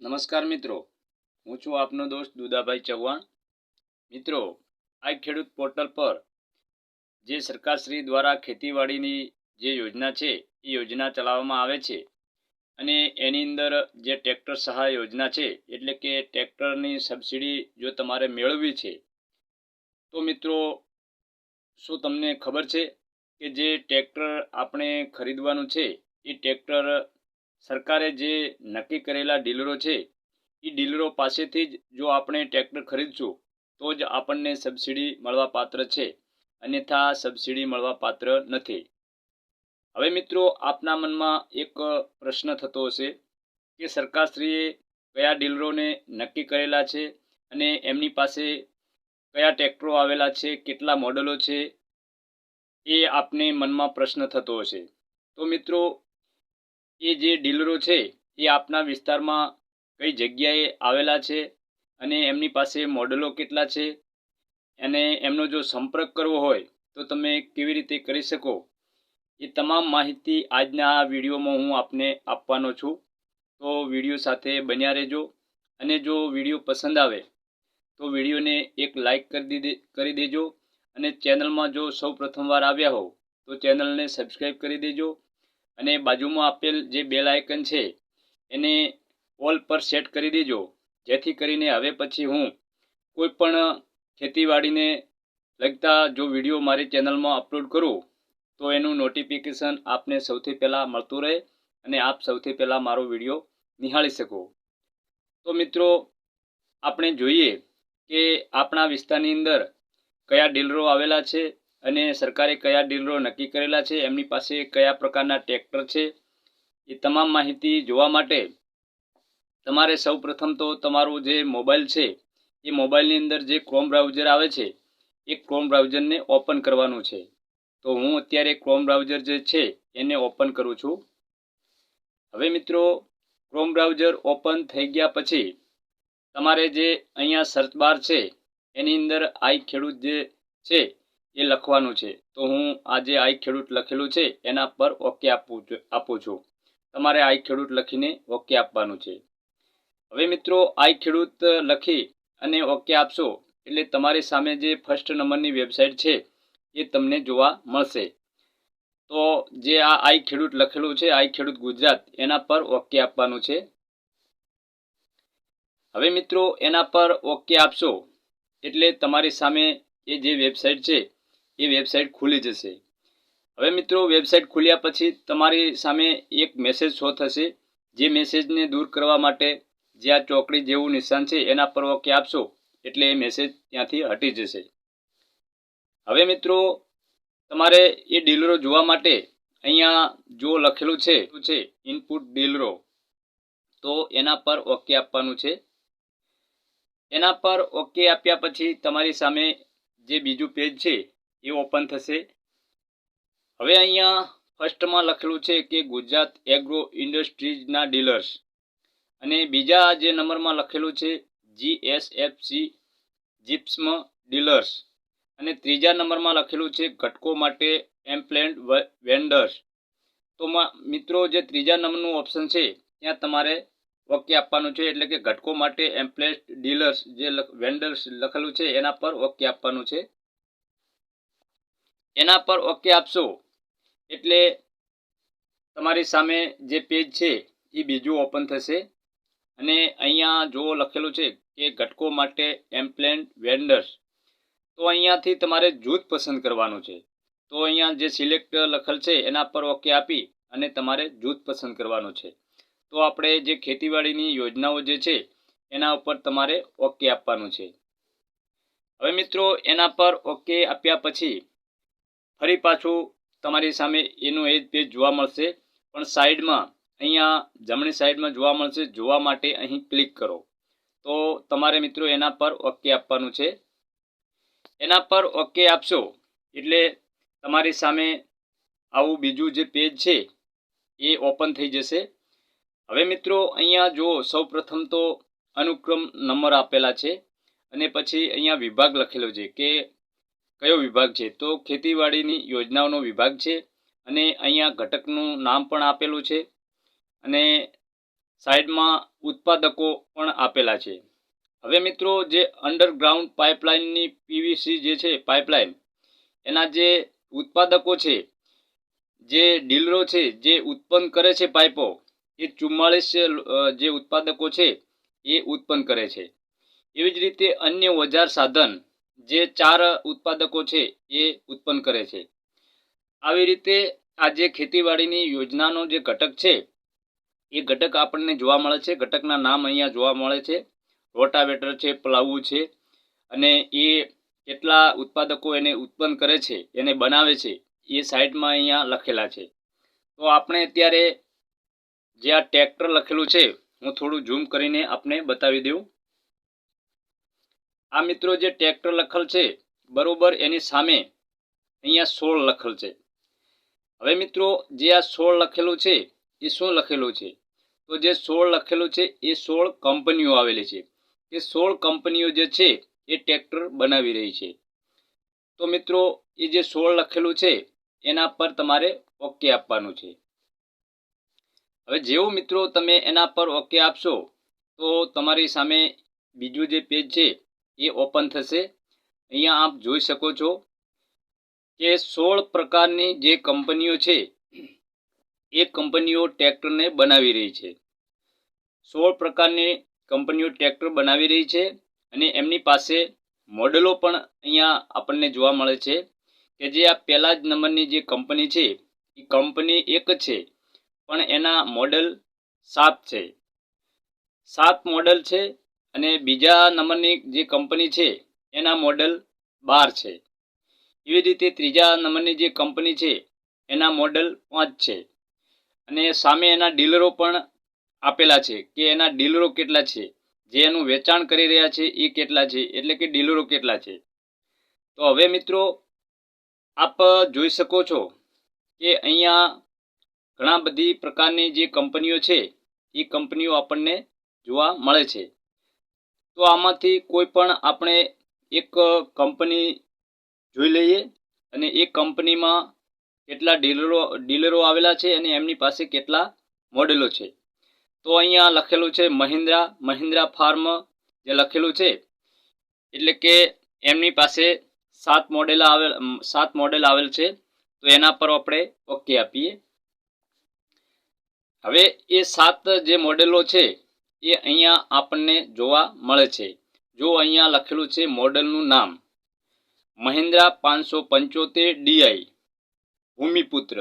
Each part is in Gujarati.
નમસ્કાર મિત્રો. હું છું આપનો દોસ્ત દુદાભાઈ ચૌહાણ. મિત્રો, આ ખેડૂત પોર્ટલ પર જે સરકારશ્રી દ્વારા ખેતીવાડીની જે યોજના છે, એ યોજના ચલાવવામાં આવે છે. અને એની અંદર જે ટ્રેક્ટર સહાય યોજના છે, એટલે કે ટ્રેક્ટરની સબસિડી જો તમારે મેળવવી છે, તો મિત્રો, શું તમને ખબર છે કે જે ટ્રેક્ટર આપણે ખરીદવાનું છે, એ ટ્રેક્ટર સરકારે જે નક્કી કરેલા ડીલરો છે એ ડીલરો પાસેથી જ જો આપણે ટ્રેક્ટર ખરીદશું, તો જ આપણને સબસિડી મળવા પાત્ર છે, અન્યથા સબસિડી મળવા પાત્ર નથી. હવે મિત્રો, આપના મનમાં એક પ્રશ્ન થતો હશે કે સરકારશ્રીએ કયા ડીલરોને નક્કી કરેલા છે અને એમની પાસે કયા ટ્રેક્ટરો આવેલા છે, કેટલા મોડલો છે, એ આપને મનમાં પ્રશ્ન થતો હશે. તો મિત્રો એ જે ડીલરો છે, એ આપના વિસ્તારમાં કઈ જગ્યાએ આવેલા છે અને એમની પાસે મોડલો કેટલા છે અને એમનો જો સંપર્ક કરવો હોય તો તમે કેવી રીતે કરી શકો? એ તમામ માહિતી આજના આ વિડીયોમાં હું આપને આપવાનો છું. તો વીડિયો સાથે બન્યા રહેજો અને જો વીડિયો પસંદ આવે તો વિડીયોને એક લાઈક કરી દીધે કરી દેજો અને ચેનલમાં જો સૌ પ્રથમવાર આવ્યા હો તો ચેનલને સબસ્ક્રાઈબ કરી દેજો અને બાજુમાં આપેલ જે બેલ આઇકન છે, એને ઓલ પર સેટ કરી દેજો. જેથી કરીને હવે પછી હું કોઈપણ ખેતીવાડીને લગતા જો વીડિયો મારી ચેનલમાં અપલોડ કરું, તો એનું નોટિફિકેશન આપને સૌથી પહેલાં મળતું રહે અને આપ સૌથી પહેલાં મારો વીડિયો નિહાળી શકો. તો મિત્રો, આપણે જોઈએ કે આપણા વિસ્તારની અંદર કયા ડીલરો આવેલા છે અને સરકારે કયા ડીલરો નક્કી કરેલા છે, એમની પાસે કયા પ્રકારના ટ્રેક્ટર છે, એ તમામ માહિતી જોવા માટે તમારે સૌ પ્રથમ તો તમારું જે મોબાઈલ છે, એ મોબાઈલની અંદર જે ક્રોમ બ્રાઉઝર આવે છે, એ ક્રોમ બ્રાઉઝરને ઓપન કરવાનું છે. તો હું અત્યારે ક્રોમ બ્રાઉઝર જે છે, એને ઓપન કરું છું. હવે મિત્રો ક્રોમ બ્રાઉઝર ઓપન થઈ ગયા પછી તમારે જે અહીંયા સર્ચ બાર છે, એની અંદર આઈ ખેડૂત જે છે એ લખવાનું છે. તો હું આ જે આઈ ખેડૂત લખેલું છે, એના પર ઓકે આપું આપું છું. તમારે આઈ ખેડૂત લખીને ઓકે આપવાનું છે. હવે મિત્રો, આઈ ખેડૂત લખી અને ઓકે આપશો એટલે તમારી સામે જે ફર્સ્ટ નંબરની વેબસાઇટ છે, એ તમને જોવા મળશે. તો જે આ આઈ ખેડૂત લખેલું છે, આઈ ખેડૂત ગુજરાત, એના પર ઓકે આપવાનું છે. હવે મિત્રો, એના પર ઓકે આપશો એટલે તમારી સામે એ જે વેબસાઇટ છે એ વેબસાઇટ ખુલી જશે. હવે મિત્રો વેબસાઇટ ખુલ્યા પછી તમારી સામે એક મેસેજ શો થશે. જે મેસેજને દૂર કરવા માટે જે આ ચોકડી જેવું નિશાન છે, એના પર ઓકે આપશો, એટલે એ મેસેજ ત્યાંથી હટી જશે. હવે મિત્રો, તમારે એ ડીલરો જોવા માટે અહીંયા જો લખેલું છે છે? ઇનપુટ ડીલરો. તો એના પર ઓકે આપવાનું છે. એના પર ઓકે આપ્યા પછી તમારી સામે જે બીજું પેજ છે એ ઓપન થશે. હવે અહીંયા ફર્સ્ટમાં લખેલું છે કે ગુજરાત એગ્રો ઇન્ડસ્ટ્રીઝના ડીલર્સ અને બીજા જે નંબરમાં લખેલું છે જીએસએફસી જીપ્સમ ડીલર્સ અને ત્રીજા નંબરમાં લખેલું છે, ઘટકો માટે એમ્પ્લેન્ટ વેન્ડર્સ તો મિત્રો, જે ત્રીજા નંબરનું ઓપ્શન છે, ત્યાં તમારે ઓકે આપવાનું છે, એટલે કે ઘટકો માટે એમ્પ્લેન્ડ ડીલર્સ જે વેન્ડર્સ લખેલું છે, એના પર ઓકે આપવાનું છે. એના પર ઓકે આપશો? એટલે તમારી સામે જે પેજ છે, એ બીજું ઓપન થશે. અને અહીંયા જો લખેલું છે કે ઘટકો માટે એમ્પ્લેન્ટ વેન્ડર્સ, તો અહીંયાથી તમારે જૂથ પસંદ કરવાનું છે. તો અહીંયા જે સિલેક્ટ લખેલ છે, એના પર ઓકે આપી અને તમારે જૂથ પસંદ કરવાનું છે. તો આપણે જે ખેતીવાડીની યોજનાઓ જે છે, એના ઉપર તમારે ઓકે આપવાનું છે. હવે મિત્રો, એના પર ઓકે આપ્યા પછી ફરી પાછું તમારી સામે એનું એ જ પેજ જોવા મળશે. પણ સાઈડમાં અહીંયા જમણી સાઈડમાં જોવા મળશે. જોવા માટે અહીં ક્લિક કરો. તો તમારે મિત્રો એના પર ઓકે આપવાનું છે. એના પર ઓકે આપશો એટલે તમારી સામે આવું બીજું જે પેજ છે એ ઓપન થઈ જશે. હવે મિત્રો અહીંયા જુઓ, સૌપ્રથમ તો અનુક્રમ નંબર આપેલા છે. અને પછી અહીંયા વિભાગ લખેલો છે કે કયો વિભાગ છે? તો ખેતીવાડીની યોજનાઓનો વિભાગ છે અને અહીંયા ઘટકનું નામ પણ આપેલું છે અને સાઈડમાં ઉત્પાદકો પણ આપેલા છે. હવે મિત્રો જે અંડરગ્રાઉન્ડ પાઇપલાઇનની પીવીસી જે છે પાઇપલાઇન એના જે ઉત્પાદકો છે, જે ડીલરો છે, જે ઉત્પન્ન કરે છે પાઇપો, એ ચુમ્માળીસ જે ઉત્પાદકો છે એ ઉત્પન્ન કરે છે. એવી જ રીતે અન્ય ઓજાર સાધન જે ચાર ઉત્પાદકો છે, એ ઉત્પન્ન કરે છે. આવી રીતે આ જે ખેતીવાડીની યોજનાનો જે ઘટક છે, એ ઘટક આપણને જોવા મળે છે. ઘટકના નામ અહીંયા જોવા મળે છે. રોટાવેટર છે, પ્લાવું છે અને એ કેટલા ઉત્પાદકો એને ઉત્પન્ન કરે છે, એને બનાવે છે, એ સાઈડમાં અહીંયા લખેલા છે. તો આપણે અત્યારે જે આ ટ્રેક્ટર લખેલું છે, હું થોડું ઝૂમ કરીને આપને બતાવી દઉં. આ મિત્રો જે ટ્રેક્ટર લખેલ છે, બરોબર એની સામે અહીંયા સોળ લખેલ છે. હવે મિત્રો, જે આ સોળ લખેલું છે, એ શું લખેલું છે? તો જે સોળ લખેલું છે, એ સોળ કંપનીઓ આવેલી છે. એ સોળ કંપનીઓ જે છે, એ ટ્રેક્ટર બનાવી રહી છે. તો મિત્રો, એ જે સોળ લખેલું છે, એના પર તમારે ઓકે આપવાનું છે. હવે જેવું મિત્રો તમે એના પર ઓકે આપશો, તો તમારી સામે બીજું જે પેજ છે એ ઓપન થશે. અહીંયા આપ જોઈ શકો છો કે સોળ પ્રકારની જે કંપનીઓ છે, એ કંપનીઓ ટ્રેક્ટરને બનાવી રહી છે. સોળ પ્રકારની કંપનીઓ ટ્રેક્ટર બનાવી રહી છે અને એમની પાસે મોડેલો પણ અહીંયા આપણને જોવા મળે છે કે જે આ પહેલા જ નંબરની જે કંપની છે, એ કંપની એક છે, પણ એના મોડેલ સાત છે. સાત મોડેલ છે અને બીજા નંબરની જે કંપની છે, એના મોડલ બાર છે. એવી રીતે ત્રીજા નંબરની જે કંપની છે, એના મોડલ પાંચ છે. અને સામે એના ડીલરો પણ આપેલા છે કે એના ડીલરો કેટલા છે, જે એનું વેચાણ કરી રહ્યા છે એ કેટલા છે, એટલે કે ડીલરો કેટલા છે. તો હવે મિત્રો, આપ જોઈ શકો છો કે અહીંયા ઘણા બધી પ્રકારની જે કંપનીઓ છે, એ કંપનીઓ આપણને જોવા મળે છે. તો આમાંથી કોઈ પણ આપણે એક કંપની જોઈ લઈએ અને એ કંપનીમાં કેટલા ડીલરો ડીલરો આવેલા છે અને એમની પાસે કેટલા મોડેલો છે. તો અહીંયા લખેલું છે મહિન્દ્રા મહિન્દ્રા ફાર્મ જે લખેલું છે, એટલે કે એમની પાસે સાત મોડેલ આવેલ, સાત મોડેલ આવેલ છે, તો એના પર આપણે ઓકે આપીએ. હવે એ સાત જે મોડેલો છે એ અહીંયા આપણને જોવા મળે છે. જો અહીંયા લખેલું છે મોડલનું નામ. મહિન્દ્રા પાંચસો પંચોતેર ડીઆઈ ભૂમિપુત્ર.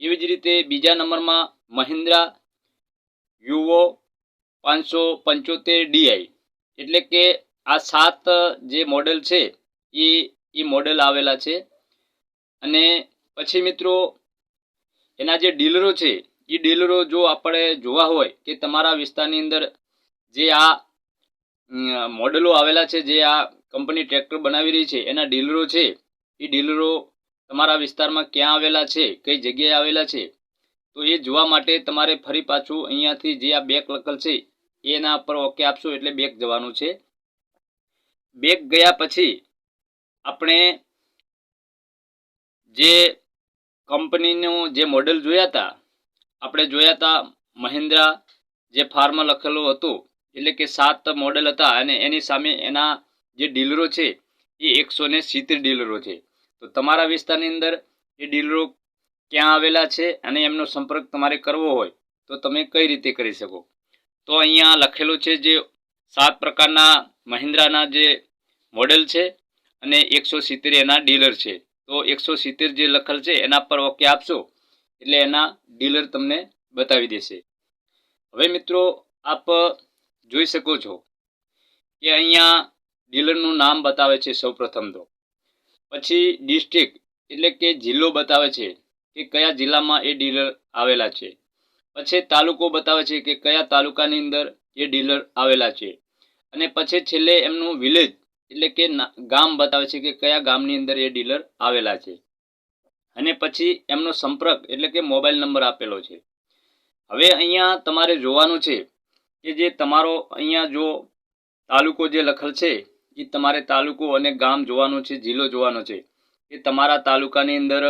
એવી જ રીતે બીજા નંબરમાં મહિન્દ્રા યુવો પાંચસો પંચોતેર ડીઆઈ એટલે કે આ સાત જે મોડેલ છે, એ એ મોડેલ આવેલા છે. અને પછી મિત્રો, એના જે ડીલરો છે એ ડીલરો જો આપણે જોવા હોય કે તમારા વિસ્તારની અંદર જે આ મોડેલો આવેલા છે, જે આ કંપની ટ્રેક્ટર બનાવી રહી છે, એના ડીલરો છે, એ ડીલરો તમારા વિસ્તારમાં ક્યાં આવેલા છે, કઈ જગ્યાએ આવેલા છે, તો એ જોવા માટે તમારે ફરી પાછું અહીંયાથી જે આ બેક લકલ છે, એના પર ઓકે આપશો એટલે બેક જવાનું છે. બેક ગયા પછી આપણે જે કંપનીનું જે મોડેલ જોયા હતા આપણે જોયા હતા મહિન્દ્રા જે ફાર્મ લખેલું હતું, એટલે કે સાત મોડેલ હતા અને એની સામે એના જે ડીલરો છે, એ એકસો ને સિત્તેર ડીલરો છે. તો તમારા વિસ્તારની અંદર એ ડીલરો ક્યાં આવેલા છે અને એમનો સંપર્ક તમારે કરવો હોય, તો તમે કઈ રીતે કરી શકો? તો અહીંયા લખેલું છે જે સાત પ્રકારના મહિન્દ્રાના જે મોડેલ છે અને એકસો સિત્તેર એના ડીલર છે. તો એકસો સિત્તેર જે લખેલ છે, એના પર ઓકે આપશો? એટલે એના ડીલર તમને બતાવી દેશે. હવે મિત્રો, આપ જોઈ શકો છો કે અહીંયા ડીલરનું નામ બતાવે છે સૌપ્રથમ તો. પછી ડિસ્ટ્રિક્ટ એટલે કે જિલ્લો બતાવે છે કે કયા જિલ્લામાં એ ડીલર આવેલા છે. પછી તાલુકો બતાવે છે કે કયા તાલુકાની અંદર એ ડીલર આવેલા છે. અને પછી છેલ્લે એમનું વિલેજ એટલે કે ગામ બતાવે છે કે કયા ગામની અંદર એ ડીલર આવેલા છે. અને પછી એમનો સંપર્ક એટલે કે મોબાઈલ નંબર આપેલો છે. હવે અહીંયા તમારે જોવાનું છે કે જે તમારો અહીંયા જો તાલુકો જે લખેલ છે એ તમારે તાલુકો અને ગામ જોવાનું છે, જિલ્લો જોવાનો છે. એ તમારા તાલુકાની અંદર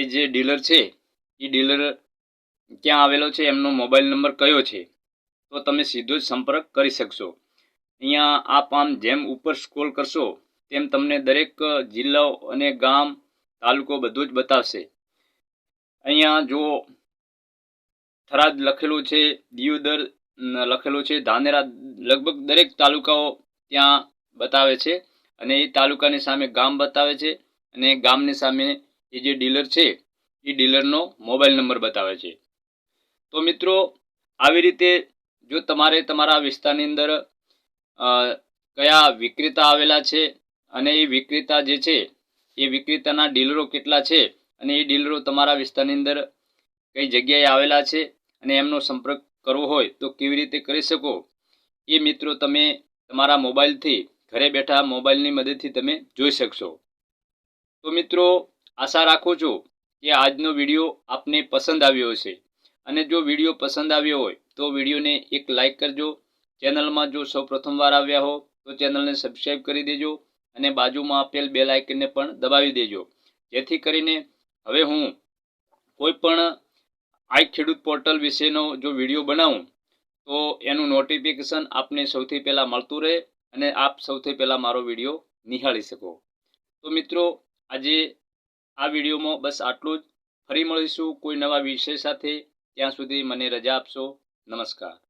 એ જે ડીલર છે એ ડીલર ક્યાં આવેલો છે, એમનો મોબાઈલ નંબર કયો છે, તો તમે સીધો જ સંપર્ક કરી શકશો. અહીંયા આપ આમ જેમ ઉપર સ્ક્રોલ કરશો, તેમ તમને દરેક જિલ્લાઓ અને ગામ તાલુકો બધું જ બતાવશે. અહીંયા જો થરાદ લખેલું છે, દિયોદર લખેલું છે, ધાનેરા લગભગ દરેક તાલુકાઓ ત્યાં બતાવે છે અને એ તાલુકાની સામે ગામ બતાવે છે અને ગામની સામે એ જે ડીલર છે, એ ડીલરનો મોબાઈલ નંબર બતાવે છે. તો મિત્રો, આવી રીતે જો તમારે તમારા વિસ્તારની અંદર કયા વિક્રેતા આવેલા છે અને એ વિક્રેતા જે છે એ વિક્રેતાના ડીલરો કેટલા છે અને એ ડીલરો તમારા વિસ્તારની અંદર કઈ જગ્યાએ આવેલા છે અને એમનો સંપર્ક કરવો હોય તો કેવી રીતે કરી શકો? એ મિત્રો તમે તમારા મોબાઈલથી ઘરે બેઠા મોબાઈલની મદદથી તમે જોઈ શકશો. તો મિત્રો, આશા રાખું છું કે આજનો વીડિયો આપને પસંદ આવ્યો હશે. અને જો વીડિયો પસંદ આવ્યો હોય તો વિડીયોને એક લાઈક કરજો. ચેનલમાં જો સૌ પ્રથમવાર આવ્યા હો તો ચેનલને સબસ્ક્રાઈબ કરી દેજો. અને બાજુમાં આપેલ બેલ આઇકનને પણ દબાવી દેજો. જેથી કરીને હવે હું કોઈ પણ આઈ ખેડૂત પોર્ટલ વિશેનો જો વીડિયો બનાવું, તો એનું નોટિફિકેશન આપને સૌથી પહેલાં મળતું રહે અને આપ સૌથી પહેલાં મારો વીડિયો નિહાળી શકો. તો મિત્રો, આજે આ વિડીયોમાં બસ આટલું જ. ફરી મળીશું કોઈ નવા વિષય સાથે. ત્યાં સુધી મને રજા આપશો. નમસ્કાર.